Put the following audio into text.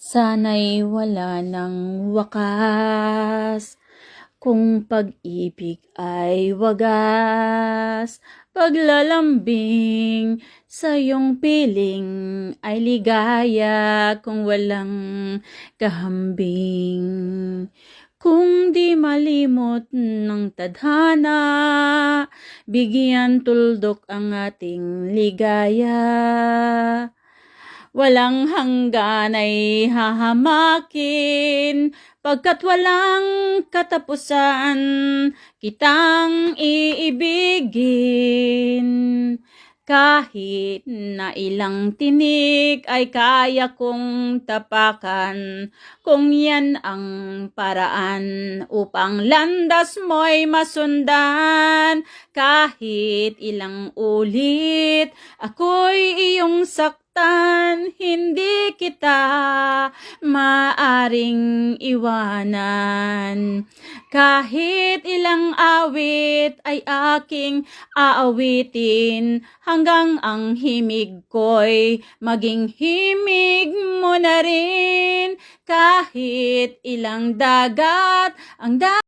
Sana'y wala ng wakas. Kung pag-ibig ay wagas Paglalambing sa iyong piling ay ligaya Kung walang kahambing. Kung di malimot ng tadhana Bigyan tuldok ang ating ligaya Walang hanggan ay hahamakin. Pagkat walang katapusan Kitang iibigin Kahit na ilang tinik ay kaya kong tapakan. Kung yan ang paraan upang landas mo'y masundan. Kahit ilang ulit ako'y iyong saktan Hindi kita maaring iwanan Kahit ilang awit ay aking aawitin Hanggang ang himig ko'y maging himig mo na rin. Kahit ilang dagat ang dagat